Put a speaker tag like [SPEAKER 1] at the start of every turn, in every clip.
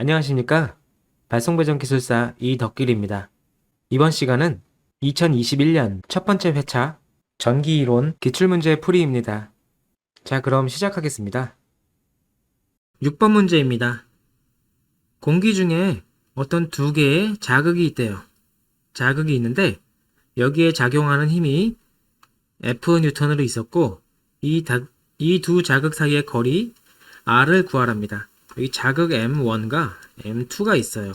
[SPEAKER 1] 안녕하십니까? 발송배정 기술사 이덕길입니다. 이번 시간은 2021년 첫 번째 회차 전기 이론 기출문제 풀이입니다. 자, 그럼 시작하겠습니다. 6번 문제입니다. 공기 중에 어떤 두 개의 자극이 있대요. 자극이 있는데 여기에 작용하는 힘이 F 뉴턴으로 있었고 이 두 자극 사이의 거리 R을 구하랍니다. 여기 자극 M1과 M2가 있어요.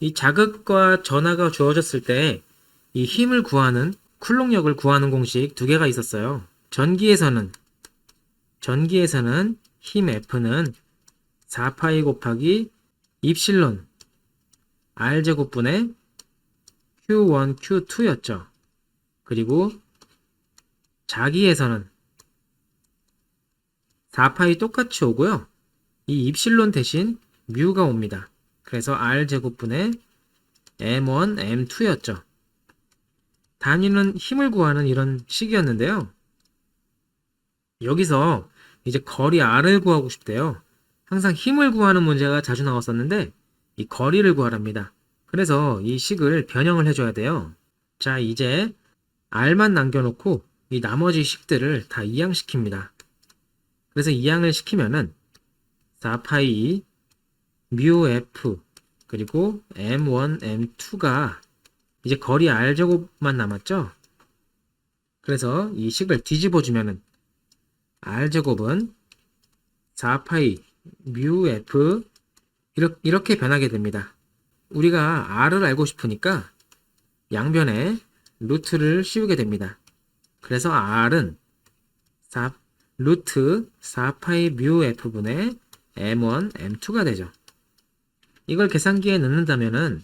[SPEAKER 1] 이 자극과 전하가 주어졌을 때 이 힘을 구하는 쿨롱력을 구하는 공식 두 개가 있었어요. 전기에서는 전기에서는 힘 F는 4파이 곱하기 입실론 R 제곱분의 Q1, Q2였죠. 그리고 자기에서는 4파이 똑같이 오고요. 이 입실론 대신 뮤가 옵니다. 그래서 R 제곱분의 M1, M2였죠. 단위는 힘을 구하는 이런 식이었는데요. 여기서 이제 거리 R을 구하고 싶대요. 항상 힘을 구하는 문제가 자주 나왔었는데 이 거리를 구하랍니다. 그래서 이 식을 변형을 해줘야 돼요. 자, 이제 R만 남겨놓고 이 나머지 식들을 다 이항시킵니다. 그래서 이항을 시키면은 4파이 뮤 F 그리고 M1, M2가 이제 거리 R제곱만 남았죠? 그래서 이 식을 뒤집어 주면은 R제곱은 4파이 뮤 F 이렇게 변하게 됩니다. 우리가 R을 알고 싶으니까 양변에 루트를 씌우게 됩니다. 그래서 R은 4, 루트 4파이 뮤 F분의 M1, M2가 되죠. 이걸 계산기에 넣는다면은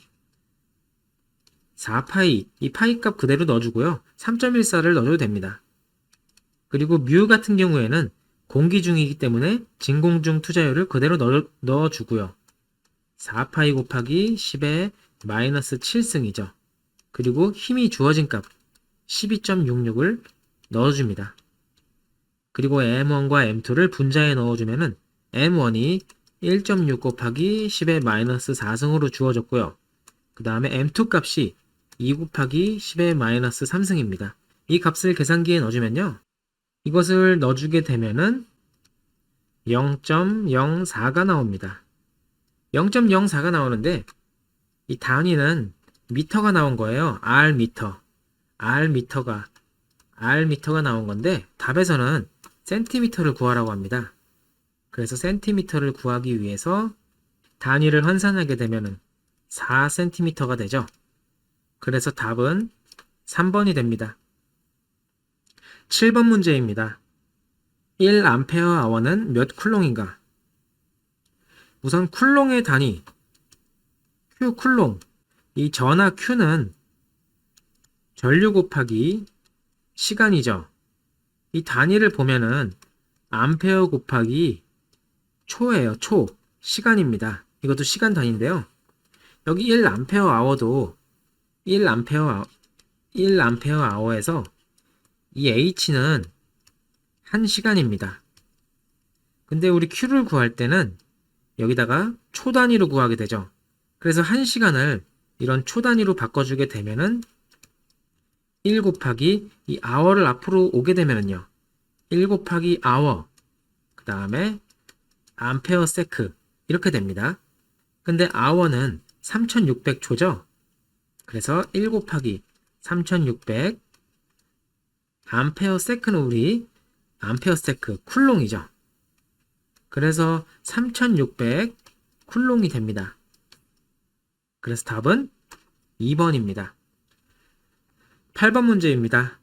[SPEAKER 1] 4파이, 이 파이 값 그대로 넣어주고요. 3.14를 넣어줘도 됩니다. 그리고 뮤 같은 경우에는 공기 중이기 때문에 진공 중 투자율을 그대로 넣어, 넣어주고요. 4파이 곱하기 10의 마이너스 7승이죠. 그리고 힘이 주어진 값 12.66을 넣어줍니다. 그리고 M1과 M2를 분자에 넣어주면은 M1이 1.6 곱하기 10의 마이너스 4승으로 주어졌고요. 그 다음에 M2 값이 2 곱하기 10의 마이너스 3승입니다. 이 값을 계산기에 넣어주면요. 이것을 넣어주게 되면은 0.04가 나옵니다. 0.04가 나오는데 이 단위는 미터가 나온 거예요. R 미터. R 미터가 R 미터가 나온 건데 답에서는 센티미터를 구하라고 합니다. 그래서 센티미터를 구하기 위해서 단위를 환산하게 되면 4cm가 되죠. 그래서 답은 3번이 됩니다. 7번 문제입니다. 1A는 몇 쿨롱인가? 우선 쿨롱의 단위 Q 쿨롱 이 전하 Q는 전류 곱하기 시간이죠. 이 단위를 보면은 암페어 곱하기 초예요. 초. 시간입니다. 이것도 시간 단위인데요. 여기 1암페어 아워도 1암페어 1암페어 아워에서 이 H는 1시간입니다. 근데 우리 Q를 구할 때는 여기다가 초 단위로 구하게 되죠. 그래서 1시간을 이런 초 단위로 바꿔주게 되면은 1 곱하기 이 hour를 앞으로 오게 되면은요. 1 곱하기 hour 그 다음에 암페어 세크 이렇게 됩니다. 근데 hour는 3600초죠. 그래서 1 곱하기 3600 암페어 세크는 우리 암페어 세크 쿨롱이죠. 그래서 3600 쿨롱이 됩니다. 그래서 답은 2번입니다. 8번 문제입니다.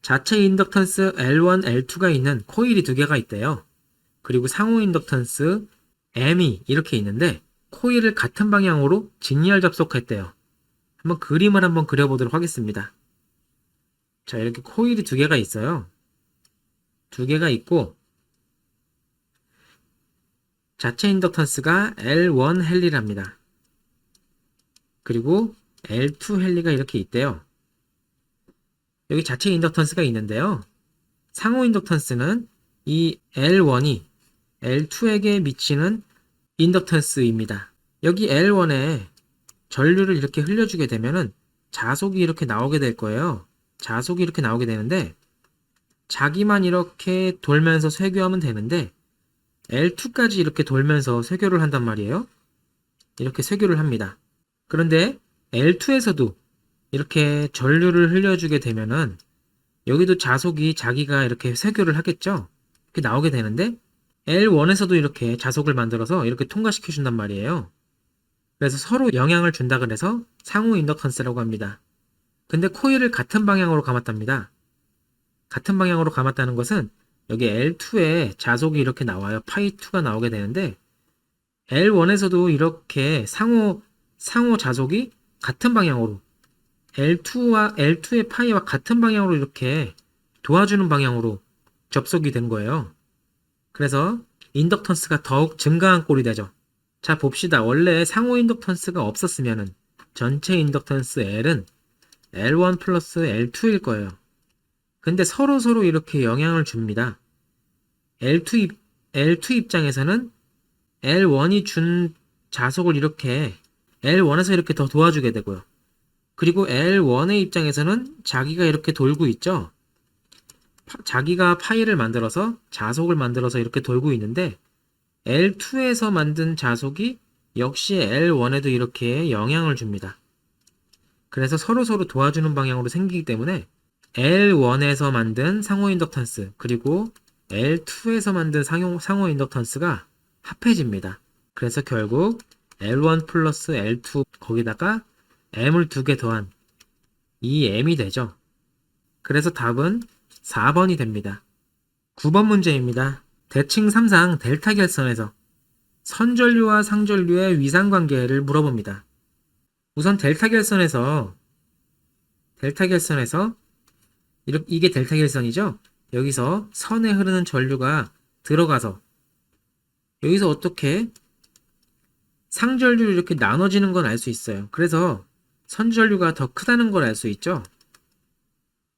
[SPEAKER 1] 자체 인덕턴스 L1, L2가 있는 코일이 두 개가 있대요. 그리고 상호 인덕턴스 M이 이렇게 있는데 코일을 같은 방향으로 진열 접속했대요. 한번 그림을 한번 그려보도록 하겠습니다. 자, 이렇게 코일이 두 개가 있어요. 두 개가 있고 자체 인덕턴스가 L1 헬리랍니다. 그리고 L2 헬리가 이렇게 있대요. 여기 자체 인덕턴스가 있는데요. 상호 인덕턴스는 이 L1이 L2에게 미치는 인덕턴스입니다. 여기 L1에 전류를 이렇게 흘려주게 되면은 자속이 이렇게 나오게 될 거예요. 자속이 이렇게 나오게 되는데 자기만 이렇게 돌면서 쇄교하면 되는데 L2까지 이렇게 돌면서 쇄교를 한단 말이에요. 이렇게 쇄교를 합니다. 그런데 L2에서도 이렇게 전류를 흘려주게 되면은 여기도 자속이 자기가 이렇게 쇄교를 하겠죠? 이렇게 나오게 되는데 L1에서도 이렇게 자속을 만들어서 이렇게 통과시켜 준단 말이에요. 그래서 서로 영향을 준다 그래서 상호 인덕턴스라고 합니다. 근데 코일을 같은 방향으로 감았답니다. 같은 방향으로 감았다는 것은 여기 L2에 자속이 이렇게 나와요. 파이2가 나오게 되는데 L1에서도 이렇게 상호 상호 자속이 같은 방향으로 L2와 L2의 파이와 같은 방향으로 이렇게 도와주는 방향으로 접속이 된 거예요. 그래서 인덕턴스가 더욱 증가한 꼴이 되죠. 자 봅시다. 원래 상호 인덕턴스가 없었으면은 전체 인덕턴스 L은 L1 플러스 L2일 거예요. 근데 서로 서로 이렇게 영향을 줍니다. L2 입, L2 입장에서는 L1이 준 자속을 이렇게 L1에서 이렇게 더 도와주게 되고요. 그리고 L1의 입장에서는 자기가 이렇게 돌고 있죠. 파- 자기가 파일을 만들어서 자속을 만들어서 이렇게 돌고 있는데 L2에서 만든 자속이 역시 L1에도 이렇게 영향을 줍니다. 그래서 서로서로 도와주는 방향으로 생기기 때문에 L1에서 만든 상호 인덕턴스 그리고 L2에서 만든 상호, 상호 인덕턴스가 합해집니다. 그래서 결국 L1 플러스 L2 거기다가 M을 두 개 더한 이 M이 되죠. 그래서 답은 4번이 됩니다. 9번 문제입니다. 대칭 3상 델타 결선에서 선전류와 상전류의 위상관계를 물어봅니다. 우선 델타 결선에서 델타 결선에서 이렇게 이게 델타 결선이죠. 여기서 선에 흐르는 전류가 들어가서 여기서 어떻게 상전류로 이렇게 나눠지는 건 알 수 있어요. 그래서 선전류가 더 크다는 걸 알 수 있죠.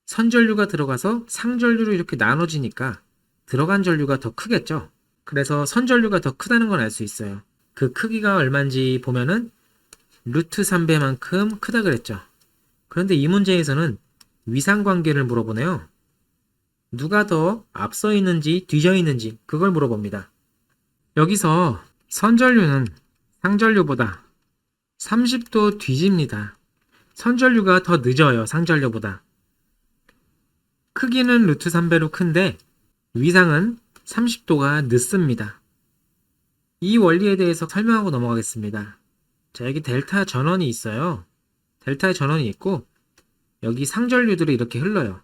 [SPEAKER 1] 선전류가 들어가서 상전류로 이렇게 나눠지니까 들어간 전류가 더 크겠죠. 그래서 선전류가 더 크다는 걸알수 있어요. 그 크기가 얼마인지 보면은 루트 3배만큼 크다 그랬죠. 그런데 이 문제에서는 위상관계를 물어보네요. 누가 더 앞서 있는지 뒤져 있는지 그걸 물어봅니다. 여기서 선전류는 상전류보다 30도 뒤집니다. 선전류가 더 늦어요. 상전류보다. 크기는 루트 3배로 큰데 위상은 30도가 늦습니다. 이 원리에 대해서 설명하고 넘어가겠습니다. 자, 여기 델타 전원이 있어요. 델타의 전원이 있고 여기 상전류들이 이렇게 흘러요.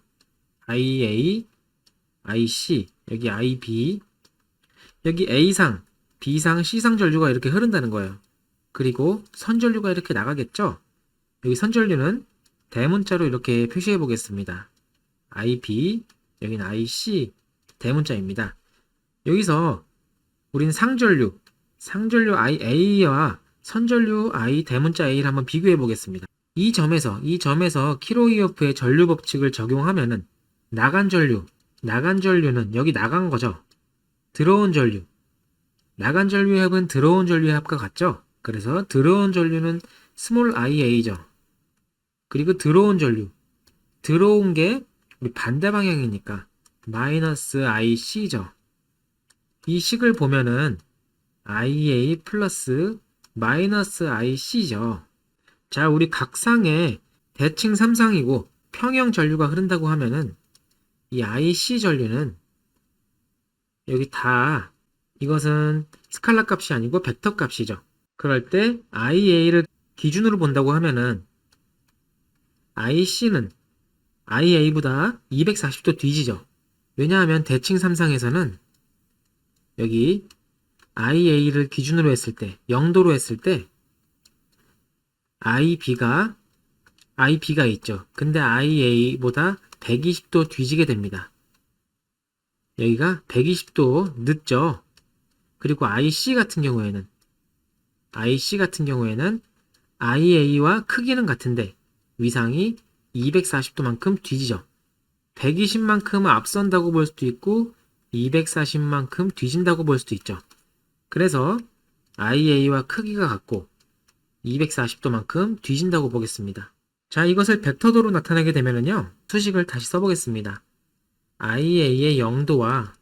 [SPEAKER 1] IA, IC, 여기 IB, 여기 A상, B상, C상 전류가 이렇게 흐른다는 거예요. 그리고 선전류가 이렇게 나가겠죠? 여기 선전류는 대문자로 이렇게 표시해 보겠습니다. IB, 여기는 IC, 대문자입니다. 여기서 우린 상전류, 상전류 IA 선전류 I 대문자 A를 한번 비교해 보겠습니다. 이 점에서 이 점에서 키로이오프의 전류 법칙을 적용하면은 나간 전류, 나간 전류는 여기 나간 거죠. 들어온 전류, 나간 전류의 합은 들어온 전류의 합과 같죠. 그래서 들어온 전류는 스몰 iA죠. 그리고 들어온 전류, 들어온 게 우리 반대 방향이니까 마이너스 IC죠. 이 식을 보면은 IA 플러스 마이너스 IC죠. 자, 우리 각상에 대칭 3상이고 평형 전류가 흐른다고 하면은 이 IC 전류는 여기 다 이것은 스칼라 값이 아니고 벡터 값이죠. 그럴 때 IA를 기준으로 본다고 하면은 IC는 IA보다 240도 뒤지죠. 왜냐하면 대칭 3상에서는 여기 IA를 기준으로 했을 때 0도로 했을 때 IB가 IB가 있죠. 근데 IA보다 120도 뒤지게 됩니다. 여기가 120도 늦죠. 그리고 IC 같은 경우에는 IC 같은 경우에는 IA와 크기는 같은데 위상이 240도만큼 뒤지죠. 120만큼 앞선다고 볼 수도 있고 240만큼 뒤진다고 볼 수도 있죠. 그래서 IA와 크기가 같고 240도만큼 뒤진다고 보겠습니다. 자, 이것을 벡터도로 나타내게 되면은요, 수식을 다시 써보겠습니다. IA의 0도와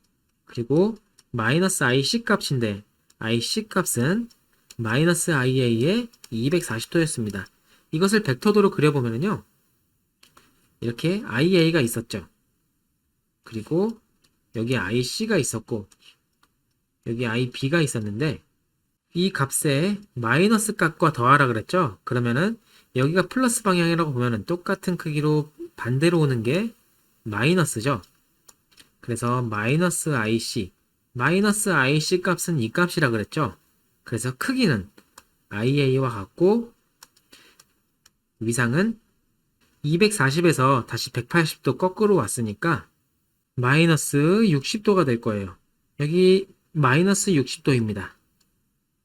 [SPEAKER 1] 그리고 마이너스 IC 값인데 IC 값은 마이너스 IA의 240도였습니다. 이것을 벡터도로 그려보면요, 이렇게 IA가 있었죠. 그리고 여기 IC가 있었고 여기 IB가 있었는데 이 값에 마이너스 값과 더하라 그랬죠? 그러면은 여기가 플러스 방향이라고 보면은 똑같은 크기로 반대로 오는 게 마이너스죠. 그래서 마이너스 IC 마이너스 IC 값은 이 값이라 그랬죠? 그래서 크기는 IA와 같고 위상은 240에서 다시 180도 거꾸로 왔으니까 마이너스 60도가 될 거예요. 여기 마이너스 60도입니다.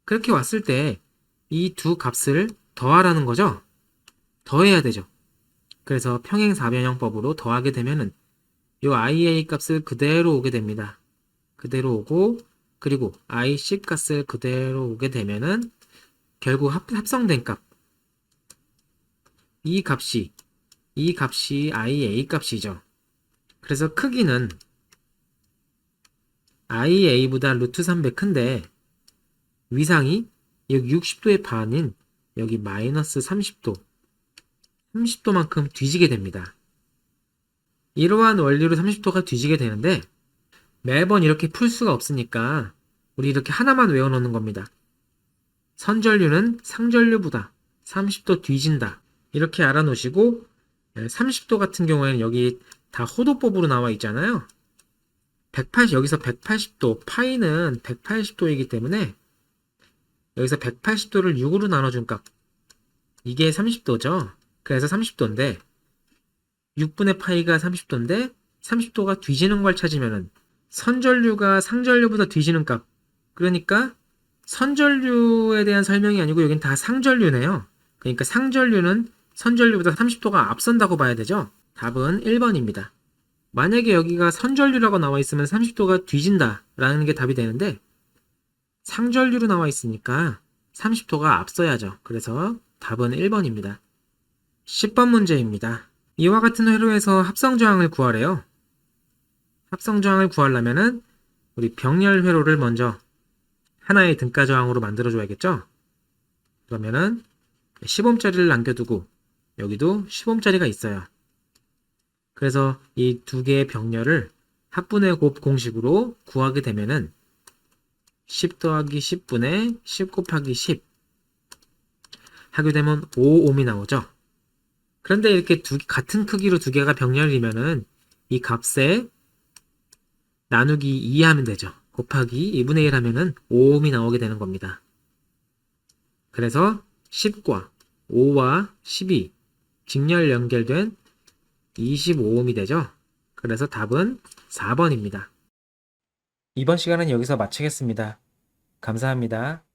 [SPEAKER 1] 그렇게 왔을 때 이 두 값을 더하라는 거죠? 더해야 되죠. 그래서 평행 사변형법으로 더하게 되면은 이 IA 값을 그대로 오게 됩니다. 그대로 오고 그리고 IC 값을 그대로 오게 되면은 결국 합, 합성된 값. 이 값이 이 값이 IA 값이죠. 그래서 크기는 IA보다 루트 300 큰데 위상이 여기 60도의 반인 여기 마이너스 30도 30도만큼 뒤지게 됩니다. 이러한 원리로 30도가 뒤지게 되는데 매번 이렇게 풀 수가 없으니까 우리 이렇게 하나만 외워놓는 겁니다. 선전류는 상전류보다 30도 뒤진다. 이렇게 알아놓으시고 30도 같은 경우에는 여기 다 호도법으로 나와 있잖아요. 180, 여기서 180도, 파이는 180도이기 때문에 여기서 180도를 6으로 나눠준 값. 이게 30도죠. 그래서 30도인데 6분의 파이가 30도인데 30도가 뒤지는 걸 찾으면은 선전류가 상전류보다 뒤지는 값. 그러니까 선전류에 대한 설명이 아니고 여긴 다 상전류네요. 그러니까 상전류는 선전류보다 30도가 앞선다고 봐야 되죠. 답은 1번입니다. 만약에 여기가 선전류라고 나와 있으면 30도가 뒤진다 라는 게 답이 되는데 상전류로 나와 있으니까 30도가 앞서야죠. 그래서 답은 1번입니다. 10번 문제입니다. 이와 같은 회로에서 합성저항을 구하래요. 합성저항을 구하려면은 우리 병렬 회로를 먼저 하나의 등가 저항으로 만들어 줘야겠죠? 그러면은 10옴짜리를 남겨두고 여기도 10옴짜리가 있어요. 그래서 이 두 개의 병렬을 합분의 곱 공식으로 구하게 되면은 10 더하기 10분의 10 곱하기 10 하게 되면 5옴이 나오죠. 그런데 이렇게 두, 같은 크기로 두 개가 병렬이면은 이 값에 나누기 2 하면 되죠. 곱하기 2분의 1 하면은 5옴이 나오게 되는 겁니다. 그래서 10과 5와 10이 직렬 연결된 25옴이 되죠. 그래서 답은 4번입니다. 이번 시간은 여기서 마치겠습니다. 감사합니다.